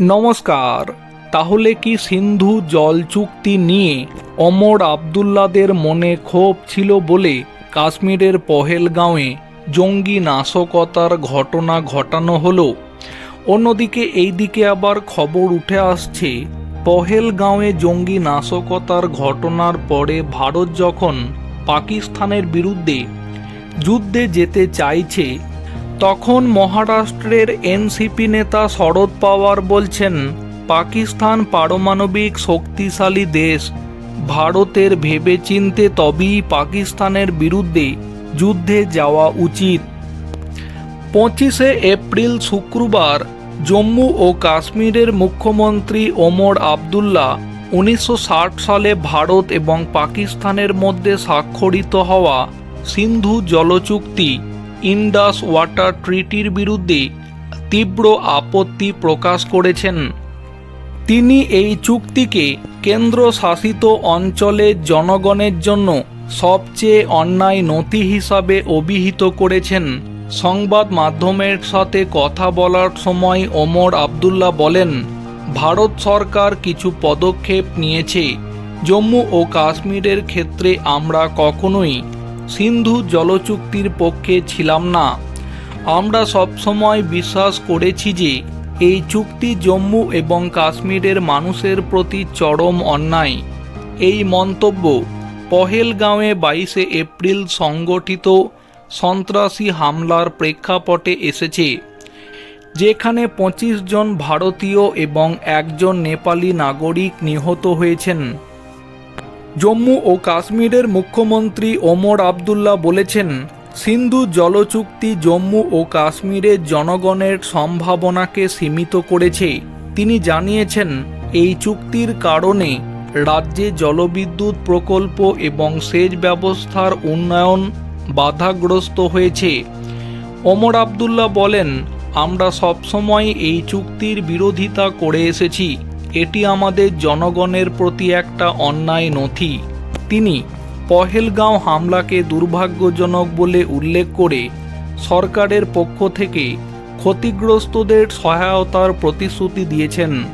নমস্কার। তাহলে কি সিন্ধু জল চুক্তি নিয়ে অমর আবদুল্লাদের মনে ক্ষোভ ছিল বলে কাশ্মীরের পহেলগাঁওয়ে জঙ্গি নাশকতার ঘটনা ঘটানো হলো? অন্যদিকে এই দিকে আবার খবর উঠে আসছে, পহেলগাঁওয়ে জঙ্গি নাশকতার ঘটনার পরে ভারত যখন পাকিস্তানের বিরুদ্ধে যুদ্ধে যেতে চাইছে তখন মহারাষ্ট্রের এনসিপি নেতা শরদ পাওয়ার বলছেন, পাকিস্তান পারমাণবিক শক্তিশালী দেশ। ভারতের ভেবেচিন্তে তবেই পাকিস্তানের বিরুদ্ধে যুদ্ধে যাওয়া উচিত। পঁচিশে এপ্রিল শুক্রবার জম্মু ও কাশ্মীরের মুখ্যমন্ত্রী ওমর আবদুল্লাহ উনিশশো সালে ভারত এবং পাকিস্তানের মধ্যে স্বাক্ষরিত হওয়া সিন্ধু জলচুক্তি ইন্ডাস ওয়াটার ট্রিটির বিরুদ্ধে তীব্র আপত্তি প্রকাশ করেছেন। তিনি এই চুক্তিকে কেন্দ্র শাসিত অঞ্চলের জনগণের জন্য সবচেয়ে অন্যায় নথি হিসাবে অভিহিত করেছেন। সংবাদ মাধ্যমের সাথে কথা বলার সময় ওমর আবদুল্লাহ বলেন, ভারত সরকার কিছু পদক্ষেপ নিয়েছে। জম্মু ও কাশ্মীরের ক্ষেত্রে আমরা কখনোই সিন্ধু জলচুক্তির পক্ষে ছিলাম না। আমরা সবসময় বিশ্বাস করেছি যে, এই চুক্তি জম্মু এবং কাশ্মীরের মানুষের প্রতি চরম অন্যায়। এই মন্তব্য পহেলগাঁওয়ে বাইশে এপ্রিল সংগঠিত সন্ত্রাসী হামলার প্রেক্ষাপটে এসেছে, যেখানে পঁচিশ জন ভারতীয় এবং একজন নেপালি নাগরিক নিহত হয়েছেন। জম্মু ও কাশ্মীরের মুখ্যমন্ত্রী ওমর আবদুল্লাহ বলেছেন, সিন্ধু জলচুক্তি জম্মু ও কাশ্মীরের জনগণের সম্ভাবনাকে সীমিত করেছে। তিনি জানিয়েছেন, এই চুক্তির কারণে রাজ্যে জলবিদ্যুৎ প্রকল্প এবং সেচ ব্যবস্থার উন্নয়ন বাধাগ্রস্ত হয়েছে। ওমর আবদুল্লাহ বলেন, আমরা সবসময় এই চুক্তির বিরোধিতা করে এসেছি। এটি আমাদের জনগণের প্রতি একটা অন্যায় নথি। তিনি পহেলগাঁও হামলাকে দুর্ভাগ্যজনক বলে উল্লেখ করে সরকারের পক্ষ থেকে ক্ষতিগ্রস্তদের সহায়তার প্রতিশ্রুতি দিয়েছেন।